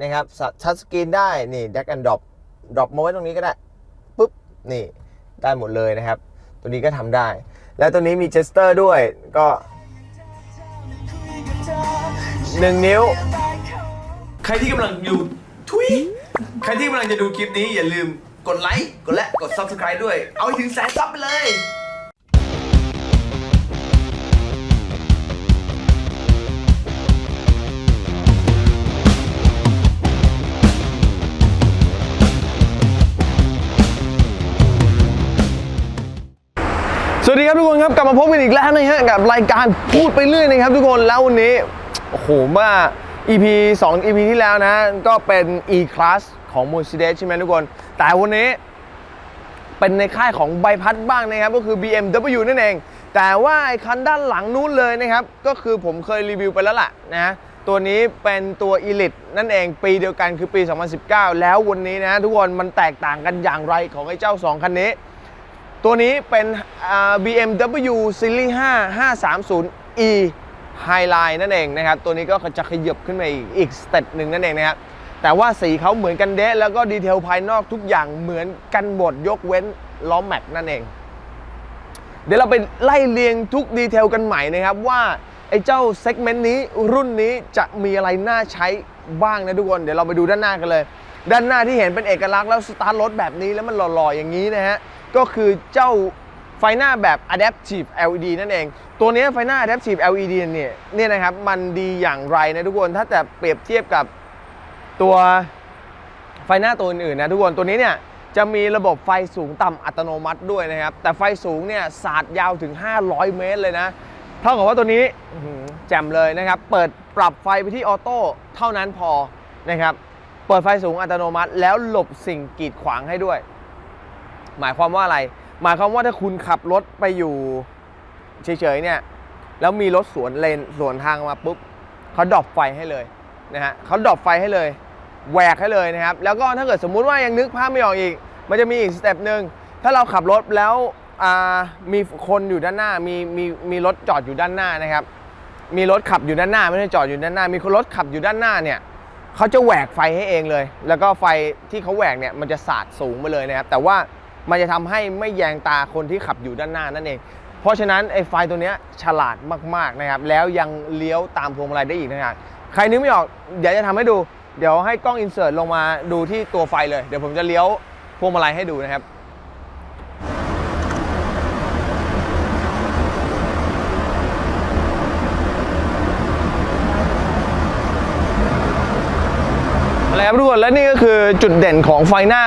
นะครับทัชสกรีนได้นี่ดักแอนดรอปดรอปมาไว้ตรงนี้ก็ได้ปุ๊บนี่ได้หมดเลยนะครับ ตัวนี้ก็ทำได้ แล้วตัวนี้มีเจสเตอร์ด้วยก็หนึ่งนิ้ว ใครที่กำลังอยู่ทุยใครที่กำลังจะดูคลิปนี้อย่าลืมกดไลค์กดและกด subscribe ด้วย เอาถึงแสนซับไปเลย วัสดีครับทุกคนครับกลับมาพบกันอีกแล้วนะฮะกับรายการพูดไปเรื่อยนะครับทุกคนแล้ววันนี้โอ้โหเมื่อ EP 2 EP ที่แล้วนะ ก็เป็น E Class ของ Mercedes ใช่ไหมทุกคน แต่วันนี้เป็นในค่ายของใบพัดบ้างนะครับ ก็คือ BMW นั่นเอง แต่ว่าไอ้คันด้านหลังนู้นเลยนะครับ ก็คือผมเคยรีวิวไปแล้วล่ะนะตัวนี้เป็นตัว Elite นั่นเองปีเดียวกันคือปี 2019 แล้ววันนี้นะทุกคนมันแตกต่างกันอย่างไรของไอ้เจ้า 2 คันนี้ ตัวนี้เป็น BMW Series 5 530e Highline นั่นเองนะครับ ตัวนี้ก็จะขยับขึ้นมาอีกอีกสเต็ปหนึ่งนั่นเองนะครับ แต่ว่าสีเขาเหมือนกันเดะแล้วก็ดีเทลภายนอกทุกอย่างเหมือนกันหมดยกเว้นล้อแม็กนั่นเอง เดี๋ยวเราไปไล่เรียงทุกดีเทลกันใหม่นะครับว่าไอ้เจ้าเซกเมนต์นี้รุ่นนี้จะมีอะไรน่าใช้บ้างนะทุกคน เดี๋ยวเราไปดูด้านหน้ากันเลย ด้านหน้าที่เห็นเป็นเอกลักษณ์แล้วสตาร์ทรถแบบนี้แล้วมันหล่อๆอย่างนี้นะฮะ ก็คือเจ้าไฟหน้าแบบ Adaptive LED นั่นเอง ตัวนี้ไฟหน้า Adaptive LED เนี่ยเนี่ยนะครับ มันดีอย่างไรนะทุกคน ถ้าจะเปรียบเทียบกับตัวไฟหน้าตัวอื่นๆนะทุกคน ตัวนี้เนี่ยจะมีระบบไฟสูงต่ำอัตโนมัติด้วยนะครับ แต่ไฟสูงเนี่ยสาดยาวถึง 500 เมตรเลยนะ เท่ากับว่าตัวนี้แจ่มเลยนะครับ เปิดปรับไฟไปที่ออโต้เท่านั้นพอนะครับ เปิดไฟสูงอัตโนมัติแล้วหลบสิ่งกีดขวางให้ด้วย หมายความว่าอะไร หมายความว่าถ้าคุณขับรถไปอยู่เฉยๆเนี่ยแล้วมีรถสวนเลนสวนทางมาปุ๊บเขาดรอปไฟให้เลยนะฮะเขาดรอปไฟให้เลยแหวกให้เลยนะครับ แล้วก็ถ้าเกิดสมมุติว่ายังนึกภาพไม่ออกอีก มันจะมีอีกสเต็ปหนึ่งถ้าเราขับรถแล้วมีคนอยู่ด้านหน้ามีมีมีรถจอดอยู่ด้านหน้านะครับ มีรถขับอยู่ด้านหน้าไม่ได้จอดอยู่ด้านหน้า มีคนรถขับอยู่ด้านหน้าเนี่ยเขาจะแหวกไฟให้เองเลย แล้วก็ไฟที่เขาแหวกเนี่ยมันจะสาดสูงไปเลยนะครับ แต่ว่า มันจะทำให้ไม่แยงตาคนที่ขับอยู่ด้านหน้านั่นเอง เพราะฉะนั้นไอ้ไฟตัวนี้ฉลาดมากๆนะครับ แล้วยังเลี้ยวตามพวงมาลัยได้อีกนะครับใครนึกไม่ออกเดี๋ยวจะทำให้ดู เดี๋ยวให้กล้องอินเสิร์ตลงมาดูที่ตัวไฟเลย เดี๋ยวผมจะเลี้ยวพวงมาลัยให้ดูนะครับอะไรครับทุกคนและนี่ก็คือจุดเด่นของไฟหน้า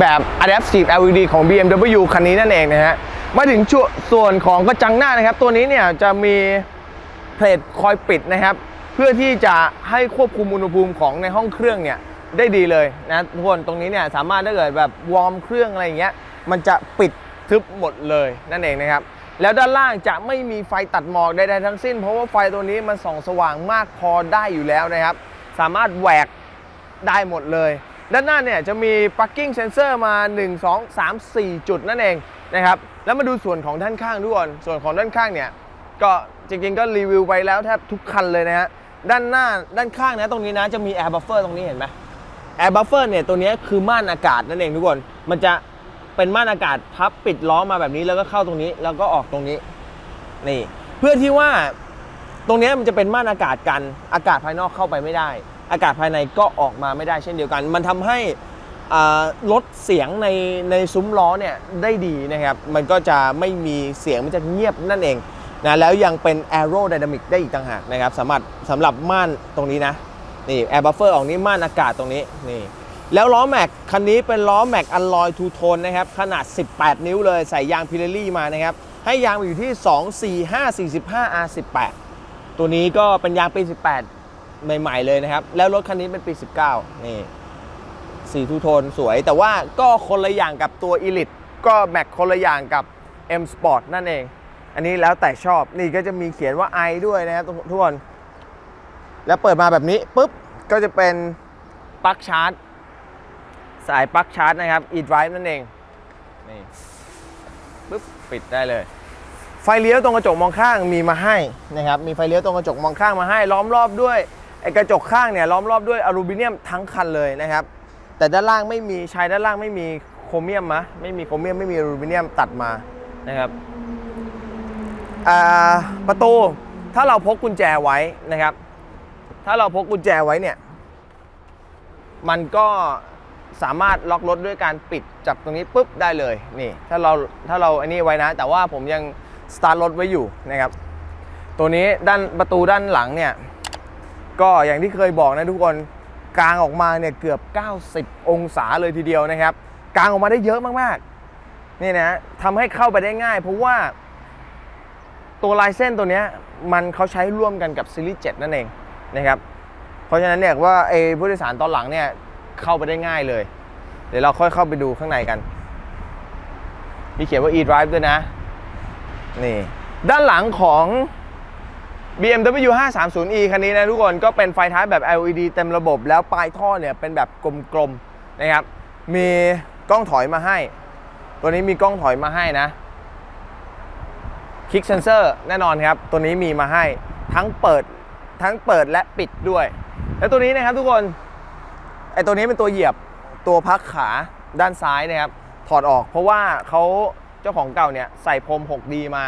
แบบ Adaptive LED ของ BMW คันนี้นั่นเองนะฮะ มาถึงช่วส่วนของกระจังหน้านะครับ ตัวนี้เนี่ยจะมีเพลทคอยปิดนะครับ เพื่อที่จะให้ควบคุมอุณหภูมิของในห้องเครื่องเนี่ยได้ดีเลยนะทุกคนตรงนี้เนี่ยสามารถถ้าเกิดแบบวอร์มเครื่องอะไรอย่างเงี้ยมันจะปิดทึบหมดเลยนั่นเองนะครับ แล้วด้านล่างจะไม่มีไฟตัดหมอกใดๆทั้งสิ้น เพราะว่าไฟตัวนี้มันส่องสว่างมากพอได้อยู่แล้วนะครับ สามารถแหวกได้หมดเลย ด้านหน้าเนี่ยจะมี parking sensor มา 1 2 3 4 จุดนั่นเองนะครับ แล้วมาดูส่วนของด้านข้างด้วยส่วนของด้านข้างเนี่ย ก็จริงๆก็รีวิวไปแล้วแทบทุกคันเลยนะฮะ ด้านหน้าด้านข้างนะตรงนี้นะจะมี air buffer ตรงนี้เห็นไหม air buffer เนี่ยตัวนี้คือม่านอากาศนั่นเองทุกคน มันจะเป็นม่านอากาศพับปิดล้อมาแบบนี้แล้วก็เข้าตรงนี้แล้วก็ออกตรงนี้นี่ เพื่อที่ว่าตรงนี้มันจะเป็นม่านอากาศกันอากาศภายนอกเข้าไปไม่ได้ อากาศภายในก็ออกมาไม่ได้เช่นเดียวกัน มันทำให้ลดเสียงในในซุ้มล้อเนี่ยได้ดีนะครับ มันก็จะไม่มีเสียงมันจะเงียบนั่นเองนะแล้วยังเป็น aerodynamic ได้อีกต่างหากนะครับสำหรับสำหรับม่านตรงนี้นะนี่ air buffer ออกนี้ม่านอากาศตรงนี้นี่แล้วล้อแม็กคันนี้เป็นล้อแม็กอลลอยทูโทนนะครับขนาด 18 นิ้วเลยใส่ยางพิเรลี่มานะครับให้ยางอยู่ที่ 2 4 5 45 R18 ตัวนี้ก็เป็นยางปี 18 ใหม่ๆเลยนะครับ แล้วรถคันนี้เป็นปี 19 นี่สีทูโทนสวย แต่ว่าก็คนละอย่างกับตัว Elite ก็แม็กคนละอย่างกับ M Sport นั่นเอง อันนี้แล้วแต่ชอบนี่ก็จะมีเขียนว่า i ด้วยนะครับทุกคน แล้วเปิดมาแบบนี้ปุ๊บ ก็จะเป็นปลั๊กชาร์จ สายปลั๊กชาร์จนะครับ e-drive นั่นเองนี่ปุ๊บปิดได้เลย ไฟเลี้ยวตรงกระจกมองข้างมีมาให้นะครับมีไฟเลี้ยวตรงกระจกมองข้างมาให้ล้อมรอบด้วย กระจกข้างเนี่ยล้อมรอบด้วยอลูมิเนียมทั้งคันเลยนะครับ แต่ด้านล่างไม่มีชายด้านล่างไม่มีโครเมียมมะไม่มีโครเมียมไม่มีอลูมิเนียมตัดมานะครับประตูถ้าเราพกกุญแจไว้นะครับ ถ้าเราพกกุญแจไว้เนี่ยมันก็สามารถล็อกรถด้วยการปิดจับตรงนี้ปุ๊บได้เลยนี่ถ้าเราถ้าเราอันนี้ไว้นะ แต่ว่าผมยังสตาร์ทรถไว้อยู่นะครับตัวนี้ด้านประตูด้านหลังเนี่ย ก็อย่างที่เคยบอกนะทุกคนกลางออกมาเนี่ยเกือบ 90 องศาเลยทีเดียวนะครับกลางออกมาได้เยอะมากๆนี่นะทำให้เข้าไปได้ง่าย เพราะว่าตัวลายเส้นตัวเนี้ยมันเขาใช้ร่วมกันกับซีรีส์7นั่นเองนะครับเพราะฉะนั้นเนี่ยว่าไอ้ผู้โดยสารตอนหลังเนี่ยเข้าไปได้ง่ายเลย เดี๋ยวเราค่อยเข้าไปดูข้างในกัน มีเขียนว่า e-drive ด้วยนะ นี่ ด้านหลังของ BMW 530e คันนี้นะทุกคนก็เป็นไฟท้ายแบบ LED เต็มระบบ แล้วปลายท่อเนี่ยเป็นแบบกลมๆนะครับ มีกล้องถอยมาให้ ตัวนี้มีกล้องถอยมาให้นะคลิกเซนเซอร์แน่นอนครับ ตัวนี้มีมาให้ทั้งเปิดทั้งเปิดและปิดด้วย แล้วตัวนี้นะครับทุกคนไอตัวนี้เป็นตัวเหยียบตัวพักขาด้านซ้ายนะครับ ถอดออก เพราะว่าเขาเจ้าของเก่าเนี่ยใส่พรม 6D มา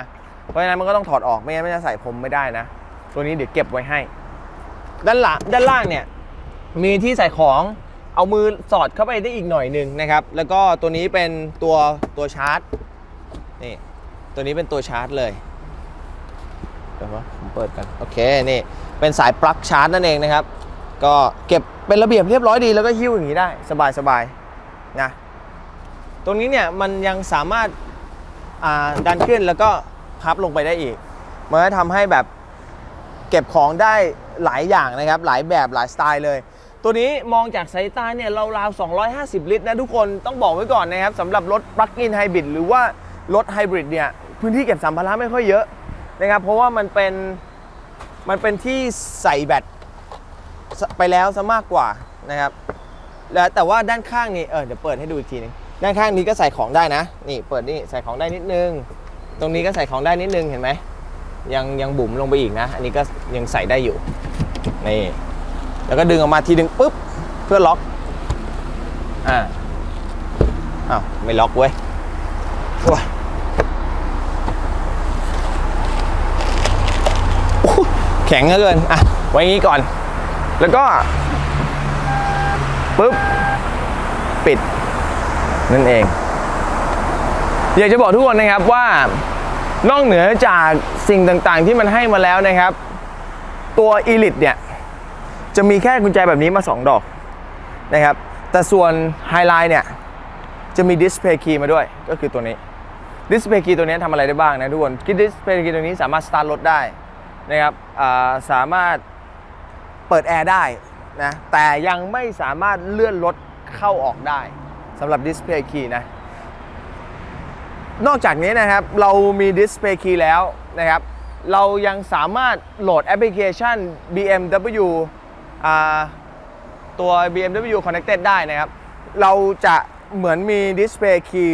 เพราะฉะนั้นมันก็ต้องถอดออกไม่งั้นมันจะใส่พรมไม่ได้นะ ตัวนี้เดี๋ยวเก็บไว้ให้ ด้านหลังด้านล่างเนี่ยมีที่ใส่ของเอามือสอดเข้าไปได้อีกหน่อยหนึ่งนะครับ แล้วก็ตัวนี้เป็นตัวตัวชาร์จนี่ตัวนี้เป็นตัวชาร์จเลยเดี๋ยวนะผมเปิดกันโอเคนี่เป็นสายปลั๊กชาร์จนั่นเองนะครับ ก็เก็บเป็นระเบียบเรียบร้อยดีแล้วก็หิ้วอย่างนี้ได้สบายสบายนะตรงนี้เนี่ยมันยังสามารถาดันขึ้นแล้วก็พับลงไปได้อีกมันก็ทำให้แบบ เก็บของได้หลายอย่างนะครับ หลายแบบหลายสไตล์เลย ตัวนี้มองจากสายตาเนี่ยราวๆ250 ลิตรนะทุกคนต้องบอกไว้ก่อนนะครับสำหรับรถปลั๊กอินไฮบริดหรือว่ารถไฮบริดเนี่ยพื้นที่เก็บสัมภาระไม่ค่อยเยอะนะครับ เพราะว่ามันเป็นมันเป็นที่ใส่แบตไปแล้วซะมากกว่านะครับแล้วแต่ว่าด้านข้างนี่เออเดี๋ยวเปิดให้ดูอีกทีนึงด้านข้างนี้ก็ใส่ของได้นะ นี่เปิดนี่ใส่ของได้นิดนึง ตรงนี้ก็ใส่ของได้นิดนึงเห็นไหม ยังยังบุ๋มลงไปอีกนะ อันนี้ก็ยังใส่ได้อยู่ นี่ แล้วก็ดึงออกมาทีนึงปุ๊บ เพื่อล็อก อ่าอ้าวไม่ล็อกเว้ยโอ้ยแข็งเหลือเกิน อะ ไว้งี้ก่อน แล้วก็ปุ๊บ ปิด นั่นเอง อยากจะบอกทุกคนนะครับว่า นอกเหนือจากสิ่งต่างๆ ที่มันให้มาแล้วนะครับ ตัว Elite เนี่ยจะมีแค่กุญแจแบบนี้มา 2 ดอกนะครับ แต่ส่วน Highlight เนี่ยจะมี Display Key มาด้วยก็คือตัวนี้ Display Key ตัวนี้ทำอะไรได้บ้างนะทุกคนคิด Display Key ตัวนี้สามารถสตาร์ทรถได้นะครับาสามารถเปิดแอร์ได้นะแต่ยังไม่สามารถเลื่อนรถเข้าออกได้สำหรับ Display Key นะ นอกจากนี้นะครับเรามี Display Key แล้วนะครับ เรายังสามารถโหลดแอปพลิเคชัน BMW ตัว BMW Connected ได้นะครับ เราจะเหมือนมี Display Key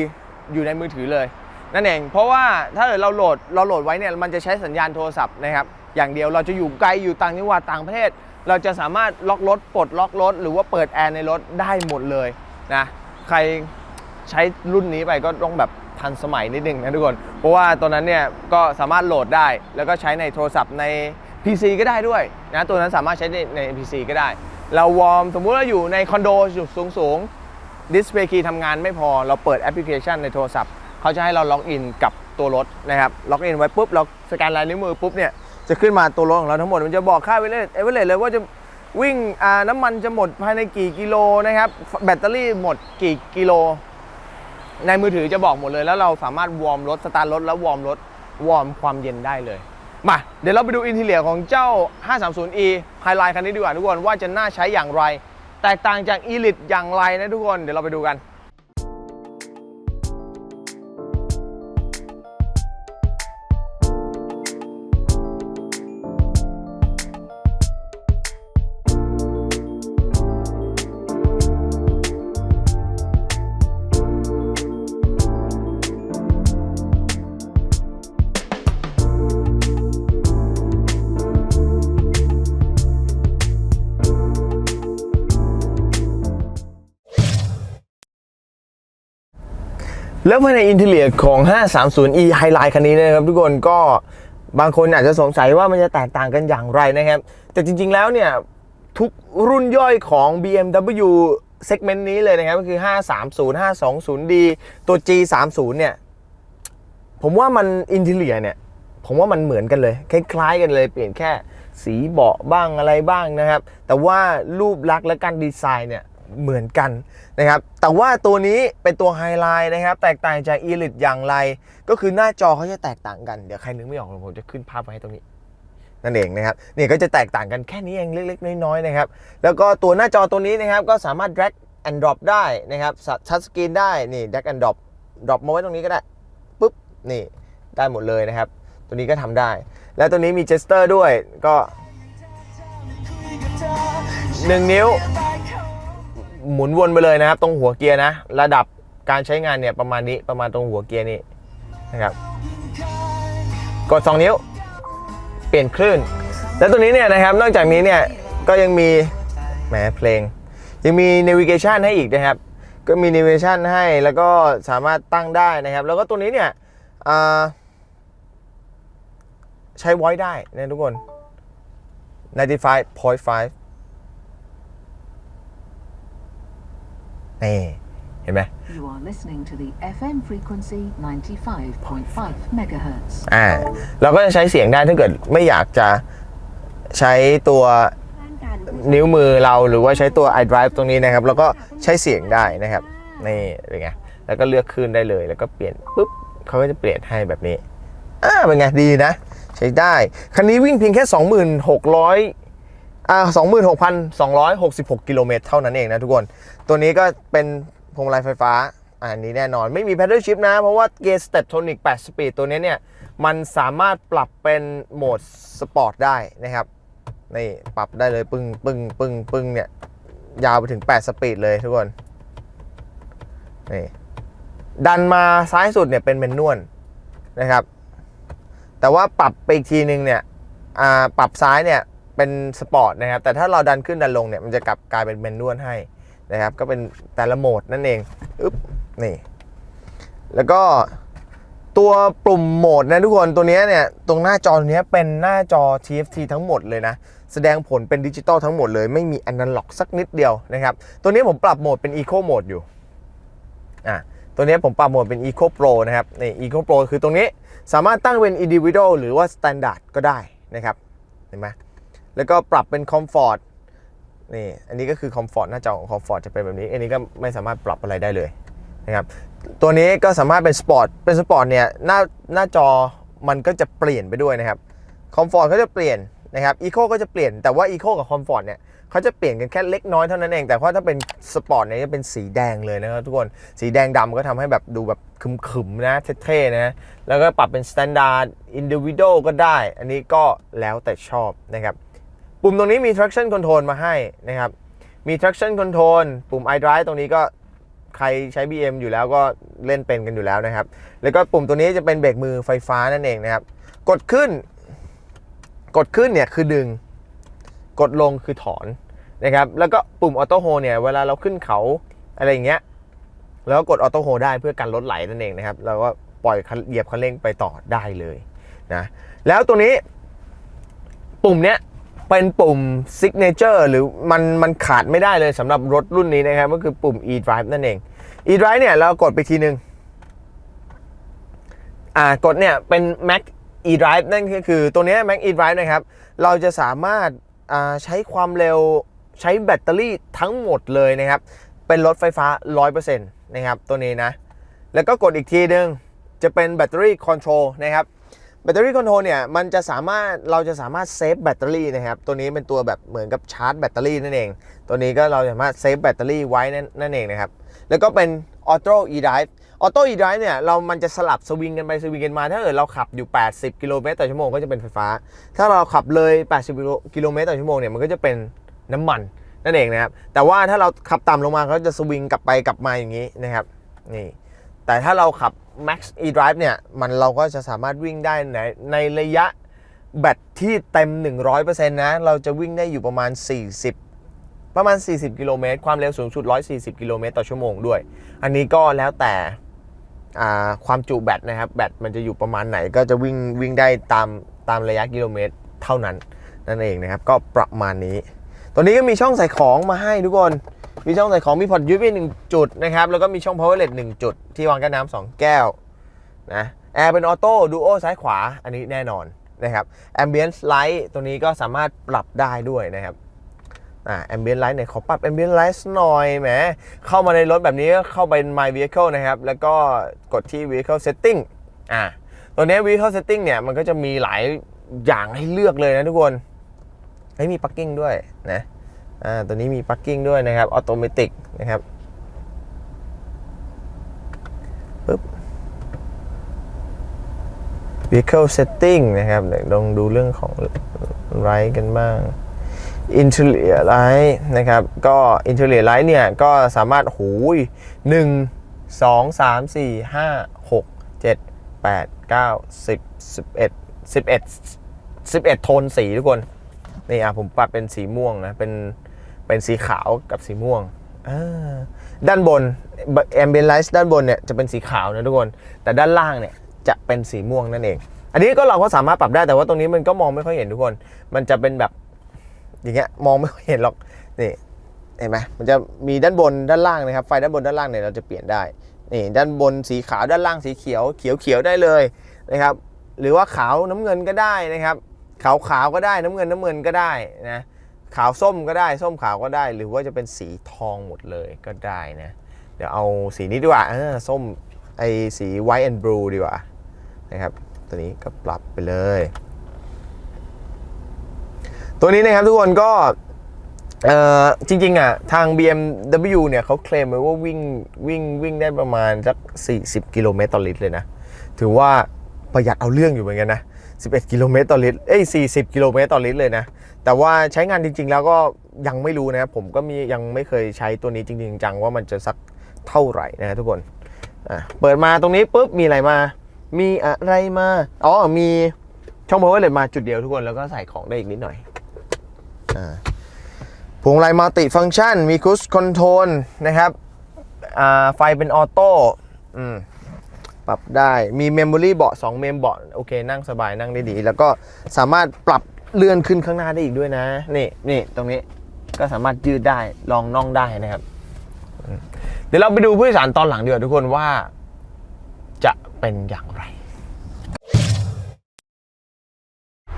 อยู่ในมือถือเลย นั่นเอง เพราะว่าถ้าเกิดเราโหลดเราโหลดไว้เนี่ยมันจะใช้สัญญาณโทรศัพท์นะครับ อย่างเดียวเราจะอยู่ไกลอยู่ต่างจังหวัดต่างประเทศ เราจะสามารถล็อกรถปลดล็อกรถหรือว่าเปิดแอร์ในรถได้หมดเลยนะใคร ใช้รุ่นนี้ไปก็ต้องแบบทันสมัยนิดนึงนะทุกคน เพราะว่าตัวนั้นเนี่ยก็สามารถโหลดได้ แล้วก็ใช้ในโทรศัพท์ใน PC ก็ได้ด้วยนะตัวนั้นสามารถใช้ในใน PC ก็ได้ เราวอร์มสมมุติเราอยู่ในคอนโดอยู่สูงสูงดิสเพย์คีย์ทำงานไม่พอเราเปิดแอปพลิเคชันในโทรศัพท์เขาจะให้เราล็อกอินกับตัวรถนะครับล็อกอินไว้ปุ๊บเราสแกนลายนิ้วมือปุ๊บเนี่ยจะขึ้นมาตัวรถของเราทั้งหมดมันจะบอกค่าเวลเลเอเวอเรเลยว่าจะวิ่งน้ำมันจะหมดภายในกี่กิโลนะครับแบตเตอรี่หมดกี่กิโล ในมือถือจะบอกหมดเลย แล้วเราสามารถวอร์มรถสตาร์ทรถแล้ววอร์มรถวอร์มความเย็นได้เลย มาเดี๋ยวเราไปดูอินทีเลียของเจ้า 530e ไฮไลท์คันนี้ดีกว่าทุกคนว่าจะน่าใช้อย่างไร แตกต่างจาก Elite อย่างไรนะทุกคนเดี๋ยวเราไปดูกัน แล้วภายในอินเทเลียของ 530e Highline คันนี้นะครับทุกคนก็บางคนอาจจะสงสัยว่ามันจะแตกต่างกันอย่างไรนะครับ แต่จริงๆแล้วเนี่ย ทุกรุ่นย่อยของ BMW segment นี้เลยนะครับก็คือ 530 520d ตัว G30 เนี่ย ผมว่ามันอินเทเลียเนี่ย ผมว่ามันเหมือนกันเลย คล้ายๆกันเลยเปลี่ยนแค่สีเบาะบ้างอะไรบ้างนะครับ แต่ว่ารูปลักษณ์และการดีไซน์เนี่ย เหมือนกันนะครับ แต่ว่าตัวนี้เป็นตัวไฮไลท์นะครับ แตกต่างจาก Elite อย่างไร ก็คือหน้าจอเขาจะแตกต่างกัน เดี๋ยวใครนึกไม่ออกผมจะขึ้นภาพไว้ให้ตรงนี้ นั่นเองนะครับ นี่ก็จะแตกต่างกันแค่นี้เองเล็กๆ น้อยๆนะครับ แล้วก็ตัวหน้าจอตัวนี้นะครับ ก็สามารถ drag and drop ได้นะครับทัชสกรีนได้ นี่ drag and drop drop มาไว้ตรงนี้ก็ได้ปุ๊บ นี่ได้หมดเลยนะครับ ตัวนี้ก็ทำได้ แล้วตัวนี้มี gesture ด้วย ก็ 1 นิ้ว หมุนวนไปเลยนะครับ ตรงหัวเกียร์นะ ระดับการใช้งานเนี่ยประมาณนี้ประมาณตรงหัวเกียร์นี่นะครับกด 2 นิ้ว เปลี่ยนคลื่น แล้วตัวนี้เนี่ยนะครับนอกจากนี้เนี่ยก็ยังมีแหมเพลง ยังมี navigation ให้อีกนะครับ ก็มี navigation ให้แล้วก็สามารถตั้งได้นะครับ แล้วก็ตัวนี้เนี่ยใช้ voice ได้นะทุกคน 95.5 นี่เห็นไหม You are listening to the FM frequency 95.5 megahertz. อ่าเราก็จะใช้เสียงได้ถ้าเกิดไม่อยากจะใช้ตัวนิ้วมือเราหรือว่าใช้ตัว iDrive ตรงนี้นะครับแล้วก็ใช้เสียงได้นะครับนี่เป็นไงแล้วก็เลือกคลื่นได้เลย แล้วก็เปลี่ยนปุ๊บเขาก็จะเปลี่ยนให้แบบนี้อ่าเป็นไงดีนะ ใช้ได้ คันนี้วิ่งเพียงแค่ 26,600 อ่า26,266กิโลเมตรเท่านั้นเองนะทุกคน ตัวนี้ก็เป็นพวงมาลัยไฟฟ้า อันนี้แน่นอนไม่มี paddle shift นะ เพราะว่าเกียร์ step tonic 8 speed ตัวนี้เนี่ย มันสามารถปรับเป็นโหมดสปอร์ตได้นะครับ นี่ ปรับได้เลยปึ้งปึ้งปึ้งปึ้งเนี่ย ยาวไปถึง 8 สปีดเลยทุกคน นี่ ดันมาซ้ายสุดเนี่ยเป็นเมนนวลนะครับ แต่ว่าปรับไปอีกทีนึงเนี่ยอ่าปรับซ้ายเนี่ย เป็นสปอร์ตนะครับ แต่ถ้าเราดันขึ้นดันลงเนี่ย มันจะกลับกลายเป็นเมนนวลให้นะครับ ก็เป็นแต่ละโหมดนั่นเองอึ๊บ นี่ แล้วก็ตัวปุ่มโหมดนะทุกคน ตัวนี้เนี่ย ตรงหน้าจอเนี้ยเป็นหน้าจอ TFT ทั้งหมดเลยนะ แสดงผลเป็นดิจิตอลทั้งหมดเลย ไม่มีอนาล็อกสักนิดเดียวนะครับ ตัวนี้ผมปรับโหมดเป็น Eco Mode อยู่ อะตัวนี้ผมปรับโหมดเป็น Eco Pro นะครับนี่ Eco Pro คือตรงนี้สามารถตั้งเป็น Individual หรือว่า Standard ก็ได้นะครับ เห็นไหม แล้วก็ปรับเป็น Comfort นี่อันนี้ก็คือ Comfort หน้าจอของ Comfort จะเป็นแบบนี้ อันนี้ก็ไม่สามารถปรับอะไรได้เลยนะครับตัวนี้ก็สามารถเป็นสปอร์ตเป็นสปอร์ตเนี่ยหน้าหน้าจอมันก็จะเปลี่ยนไปด้วยนะครับคอมฟอร์ตก็จะเปลี่ยนนะครับอีโคก็จะเปลี่ยนแต่ว่าอีโคกับคอมฟอร์ตเนี่ยเขาจะเปลี่ยนกันแค่เล็กน้อยเท่านั้นเอง แต่ว่าถ้าเป็นสปอร์ตเนี่ยจะเป็นสีแดงเลยนะครับทุกคนสีแดงดำก็ทำให้แบบดูแบบขึมๆนะเท่ๆนะแล้วก็ปรับเป็นสแตนดาร์ดอินดิวิโดก็ได้ อันนี้ก็แล้วแต่ชอบนะครับ ปุ่มตรงนี้มี traction control มาให้นะครับ มี traction control ปุ่ม iDrive ตรงนี้ก็ใครใช้ BM อยู่แล้วก็เล่นเป็นกันอยู่แล้วนะครับ แล้วก็ปุ่มตัวนี้จะเป็นเบรกมือไฟฟ้านั่นเองนะครับ กดขึ้น กดขึ้นเนี่ยคือดึง กดลงคือถอนนะครับ แล้วก็ปุ่มออโต้โฮเนี่ยเวลาเราขึ้นเขาอะไรอย่างเงี้ย แล้วก็กดออโต้โฮได้เพื่อกันรถไหลนั่นเองนะครับแล้วก็ปล่อยเหยียบคันเร่งไปต่อได้เลยนะ แล้วตัวนี้ปุ่มเนี้ย เป็นปุ่ม signature หรือมันมันขาดไม่ได้เลยสำหรับรถรุ่นนี้นะครับ ก็คือปุ่ม e-drive นั่นเอง e-drive เนี่ย เรากดไปทีนึง อ่ากดเนี่ยเป็น Mac e-drive นั่นก็คือตัวเนี้ย Mac e-drive นะครับ เราจะสามารถอ่าใช้ความเร็วใช้แบตเตอรี่ทั้งหมดเลยนะครับ เป็นรถไฟฟ้า 100%นะครับ ตัวนี้นะ แล้วก็กดอีกทีนึง จะเป็นแบตเตอรี่คอนโทรลนะครับ แบตเตอรี่คอนโทรลเนี่ยมันจะสามารถเราจะสามารถเซฟแบตเตอรี่นะครับตัวนี้เป็นตัวแบบเหมือนกับชาร์จแบตเตอรี่นั่นเอง ตัวนี้ก็เราสามารถเซฟแบตเตอรี่ไว้นั่นนั่นเองนะครับแล้วก็เป็นออโต้อีไดฟ์ออโต้อีไดฟ์เนี่ยเรามันจะสลับสวิงกันไปสวิงกันมา ถ้าเกิดเราขับอยู่ 80 กิโลเมตรต่อชั่วโมงก็จะเป็นไฟฟ้า ถ้าเราขับเลย 80 กิโลกิโลเมตรต่อชั่วโมงเนี่ยมันก็จะเป็นน้ำมันนั่นเองนะครับแต่ว่าถ้าเราขับต่ำลงมาเขาจะสวิงกลับไปกลับมาอย่างนี้นะครับนี่แต่ถ้าเราขับ Max e-drive เนี่ยมันเราก็จะสามารถวิ่งได้ในในระยะแบตที่เต็ม 100%นะเราจะวิ่งได้อยู่ประมาณ 40 ประมาณ 40 กิโลเมตรความเร็วสูงสุด 140 กิโลเมตรต่อชั่วโมงด้วย อันนี้ก็แล้วแต่ความจุแบตนะครับ แบตมันจะอยู่ประมาณไหนก็จะวิ่งวิ่งได้ตามตามระยะกิโลเมตรเท่านั้นนั่นเองนะครับ ก็ประมาณนี้ ตัวนี้ก็มีช่องใส่ของมาให้ทุกคน มีช่องใส่ของมีพอร์ต USB หนึ่งจุดนะครับ แล้วก็มีช่อง power outlet หนึ่งจุด ที่วางแก้วน้ำสองแก้วนะแอร์เป็นออโต้ดูโอซ้ายขวาอันนี้แน่นอนนะครับ ambience light ตัวนี้ก็สามารถปรับได้ด้วยนะครับอ่า ambient light เนี่ยขอปรับ ambient light หน่อยแหมเข้ามาในรถแบบนี้เข้าไป my vehicle นะครับ แล้วก็กดที่ vehicle setting อ่าตัวนี้ vehicle setting เนี่ยมันก็จะมีหลายอย่างให้เลือกเลยนะทุกคนเฮ้มี parking ด้วยนะ อ่าตัวนี้มี parking ด้วยนะครับ automatic นะครับปึ๊บ vehicle setting นะครับเดี๋ยวลองดูเรื่องของ right กันบ้าง interior light นะครับ ก็ interior light เนี่ย ก็สามารถหูยหนึ่งสองสามสี่ห้าหกเจ็ดแปดเก้าสิบสิบเอ็ดสิบเอ็ดสิบเอ็ดโทนสีทุกคน นี่อะผมปรับเป็นสีม่วงนะ เป็น เป็นสีขาวกับสีม่วงด้านบน ambient light ด้านบนเนี่ยจะเป็นสีขาวนะทุกคน แต่ด้านล่างเนี่ยจะเป็นสีม่วงนั่นเอง อันนี้ก็เราก็สามารถปรับได้แต่ว่าตรงนี้มันก็มองไม่ค่อยเห็นทุกคน มันจะเป็นแบบอย่างเงี้ยมองไม่ค่อยเห็นหรอกนี่เห็นไหมมันจะมีด้านบนด้านล่างนะครับไฟด้านบนด้านล่างเนี่ยเราจะเปลี่ยนได้นี่ด้านบนสีขาวด้านล่างสีเขียวเขียวเขียวได้เลยนะครับหรือว่าขาวน้ำเงินก็ได้นะครับขาวขาวก็ได้น้ำเงินน้ำเงินก็ได้นะ ขาวส้มก็ได้ส้มขาวก็ได้ หรือว่าจะเป็นสีทองหมดเลยก็ได้นะ เดี๋ยวเอาสีนี้ดีกว่าส้มไอสี white and blue ดีกว่านะครับตัวนี้ก็ปรับไปเลย ตัวนี้นะครับทุกคนก็จริงๆอะทาง BMW เนี่ยเขาเคลมไว้ว่าวิ่งวิ่งวิ่งได้ประมาณสัก 40 กิโลเมตรต่อลิตรเลยนะ ถือว่าประหยัดเอาเรื่องอยู่เหมือนกันนะ 11 กิโลเมตรต่อลิตร เอ้ย 40 กิโลเมตรต่อลิตรเลยนะ แต่ว่าใช้งานจริง ๆ แล้วก็ยังไม่รู้นะครับผมก็มียังไม่เคยใช้ตัวนี้จริง ๆ จังว่ามันจะสักเท่าไหร่นะทุกคนเปิดมาตรงนี้ปุ๊บมีอะไรมา มีอะไรมาอ๋อมีช่อง power outlet มาจุดเดียวทุกคนแล้วก็ใส่ของได้อีกนิดหน่อยอพวงมาลัยมัลติฟัง c t ชันมีคูสคอนโทรลนะครับไฟเป็นออโต้ปรับได้มีเมมโมรี่เบาะ2เมมเบาะโอเค นั่งสบายนั่งได้ดี แล้วก็สามารถปรับ เลื่อนขึ้นข้างหน้าได้อีกด้วยนะ นี่นี่ตรงนี้ก็สามารถยืดได้ลองน่องได้นะครับ เดี๋ยวเราไปดูผู้โดยสารตอนหลังดีกว่าทุกคนว่า จะเป็นอย่างไร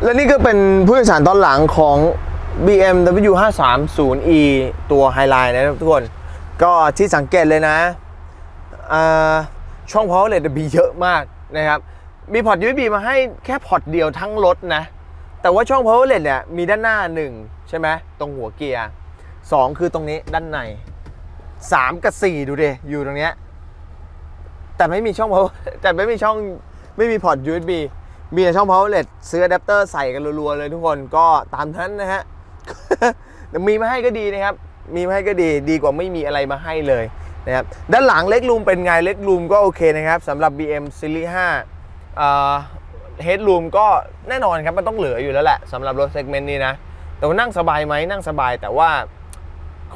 และนี่ก็เป็นผู้โดยสารตอนหลังของ BMW 530e ตัวไฮไลน์นะครับทุกคน ก็ที่สังเกตเลยนะช่อง power outlet มีเยอะมากนะครับ มีพอร์ต USB มาให้แค่พอร์ตเดียวทั้งรถนะ แต่ว่าช่อง power outlet เนี่ยมีด้านหน้า 1 ใช่ไหมตรงหัวเกียร์ 2 คือตรงนี้ด้านใน 3 กับ 4 ดูดิอยู่ตรงเนี้ยแต่ไม่มีช่อง power แต่ไม่มีช่องไม่มีพอร์ต USB มีแต่ช่อง power outlet ซื้ออะแดปเตอร์ใส่กันรัวๆเลยทุกคนก็ตามนั้นนะฮะมีมาให้ก็ดีนะครับ มีมาให้ก็ดีดีกว่าไม่มีอะไรมาให้เลยนะครับด้านหลังเล็กรูมเป็นไงเล็กรูมก็โอเคนะครับสำหรับ BM Series 5 เฮดรูมก็แน่นอนครับมันต้องเหลืออยู่แล้วแหละสำหรับรถเซกเมนต์นี้นะ แต่ว่านั่งสบายไหมนั่งสบายแต่ว่า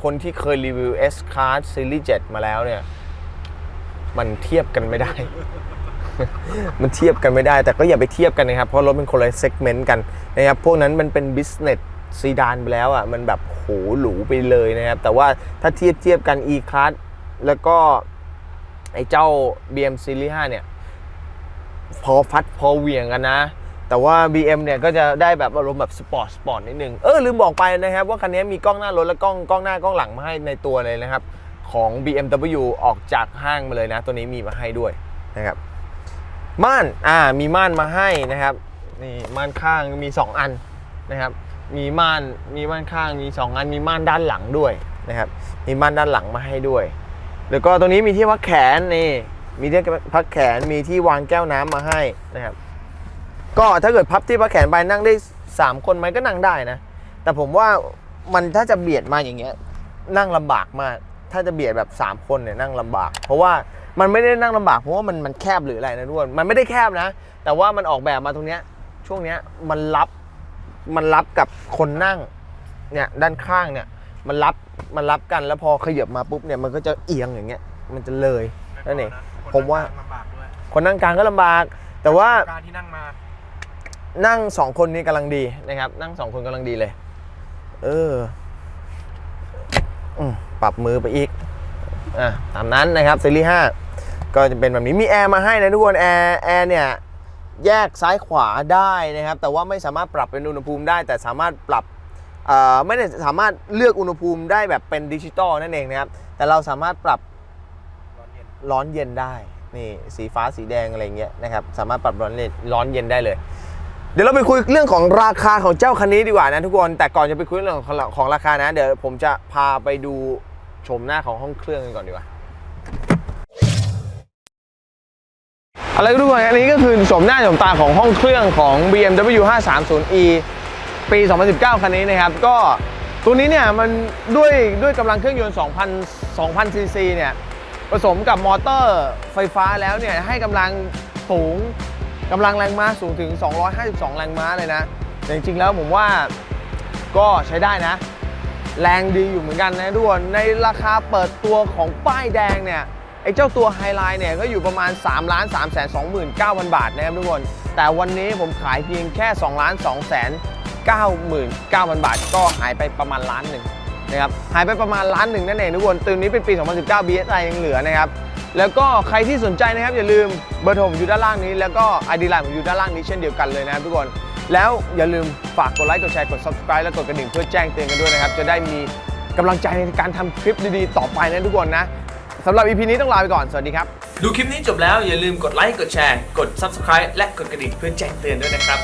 คนที่เคยรีวิว S Class Series 7 มาแล้วเนี่ย มันเทียบกันไม่ได้ มันเทียบกันไม่ได้ แต่ก็อย่าไปเทียบกันนะครับ เพราะรถเป็นคนละเซกเมนต์กันนะครับ พวกนั้นมันเป็นบิสเนสซีดานไปแล้วอะ มันแบบโหหรูไปเลยนะครับ แต่ว่าถ้าเทียบเทียบกัน E Class แล้วก็ไอ้เจ้า BM Series 5 เนี่ย พอฟัดพอเหวี่ยงกันนะ แต่ว่า BM เนี่ยก็จะได้แบบอารมณ์แบบสปอร์ตสปอร์ตนิดนึงเออลืมบอกไปนะครับ ว่าคันนี้มีกล้องหน้ารถและกล้องกล้องหน้ากล้องหลังมาให้ในตัวเลยนะครับ ของ BMW ออกจากห้างมาเลยนะ ตัวนี้มีมาให้ด้วยนะครับม่านอ่ามีม่านมาให้นะครับนี่ม่านข้างมี 2 อันนะครับ มีม่านมีม่านข้างมี 2 อัน มีม่านด้านหลังด้วยนะครับมีม่านด้านหลังมาให้ด้วย แล้วก็ตรงนี้มีที่พักแขนนี่ มีที่พักแขนมีที่วางแก้วน้ำมาให้นะครับ ก็ถ้าเกิดพับที่พักแขนไปนั่งได้ 3 คนไหมก็นั่งได้นะ แต่ผมว่ามันถ้าจะเบียดมาอย่างเงี้ยนั่งลำบากมาก ถ้าจะเบียดแบบ 3 คนเนี่ยนั่งลำบาก เพราะว่ามันไม่ได้นั่งลำบากเพราะว่ามันมันแคบหรืออะไรนะทุกคนมันไม่ได้แคบนะ แต่ว่ามันออกแบบมาตรงเนี้ยช่วงเนี้ยมันรับมันรับกับคนนั่งเนี่ยด้านข้างเนี่ยมันรับมันรับกันแล้วพอขยับมาปุ๊บเนี่ยมันก็จะเอียงอย่างเงี้ยมันจะเลยนั่นเอง ผมว่าลำบากด้วยคนนั่งกลางก็ลำบาก แต่ว่าการที่นั่งมานั่งสองคนนี้กำลังดีนะครับ นั่งสองคนกำลังดีเลย เอออืมปรับมือไปอีก อะตามนั้นนะครับซีรีส์5ก็จะเป็นแบบนี้มีแอร์มาให้นะทุกคนแอร์แอร์เนี่ย แยกซ้ายขวาได้นะครับ แต่ว่าไม่สามารถปรับเป็นอุณหภูมิได้ แต่สามารถปรับเอ่อไม่ได้สามารถเลือกอุณหภูมิได้แบบเป็นดิจิตอลนั่นเองนะครับ แต่เราสามารถปรับ ร้อนเย็นได้นี่สีฟ้าสีแดงอะไรเงี้ยนะครับสามารถปรับร้อนเย็นร้อนเย็นได้เลย เดี๋ยวเราไปคุยเรื่องของราคาของเจ้าคันนี้ดีกว่านะทุกคนแต่ก่อนจะไปคุยเรื่องของของราคานะเดี๋ยวผมจะพาไปดูชมหน้าของห้องเครื่องกันก่อนดีกว่าอะไรทุกคนอันนี้ก็คือชมหน้าชมตาของห้องเครื่องของ BMW 530e ปี 2019 คันนี้นะครับ ก็ตัวนี้เนี่ยมันด้วยด้วยกำลังเครื่องยนต์ 2,000 2,000ซีซีเนี่ย ผสมกับมอเตอร์ไฟฟ้าแล้วเนี่ยให้กำลังสูงกำลังแรงม้าสูงถึง 252 แรงม้าเลยนะแต่จริงๆแล้วผมว่าก็ใช้ได้นะ แรงดีอยู่เหมือนกันนะทุกคนในราคาเปิดตัวของป้ายแดงเนี่ยไอ้เจ้าตัวไฮไลท์เนี่ยก็อยู่ประมาณ3ล้าน3 2 9 0 0 0 บาทนะครับทุกคน แต่วันนี้ผมขายเพียงแค่2ล้าน2 9 9 0 0 0 บาท ก็หายไปประมาณล้านหนึ่ง นะครับหายไปประมาณล้านหนึ่งนั่นเองทุกคนตัวนี้เป็นปี 2019 BSI ยังเหลือนะครับแล้วก็ใครที่สนใจนะครับอย่าลืมเบอร์โทรผมอยู่ด้านล่างนี้ แล้วก็ ID ไลน์ผมอยู่ด้านล่างนี้เช่นเดียวกันเลยนะครับทุกคนแล้วอย่าลืมฝากกดไลค์กดแชร์กด subscribe และกดกระดิ่งเพื่อแจ้งเตือนกันด้วยนะครับจะได้มีกำลังใจในการทำคลิปดีๆ ต่อไปนะทุกคนนะสำหรับ EP นี้ต้องลาไปก่อน สวัสดีครับ ดูคลิปนี้จบแล้วอย่าลืมกดไลค์กดแชร์ กด Subscribe และกดกระดิ่งเพื่อแจ้งเตือนด้วยนะครับ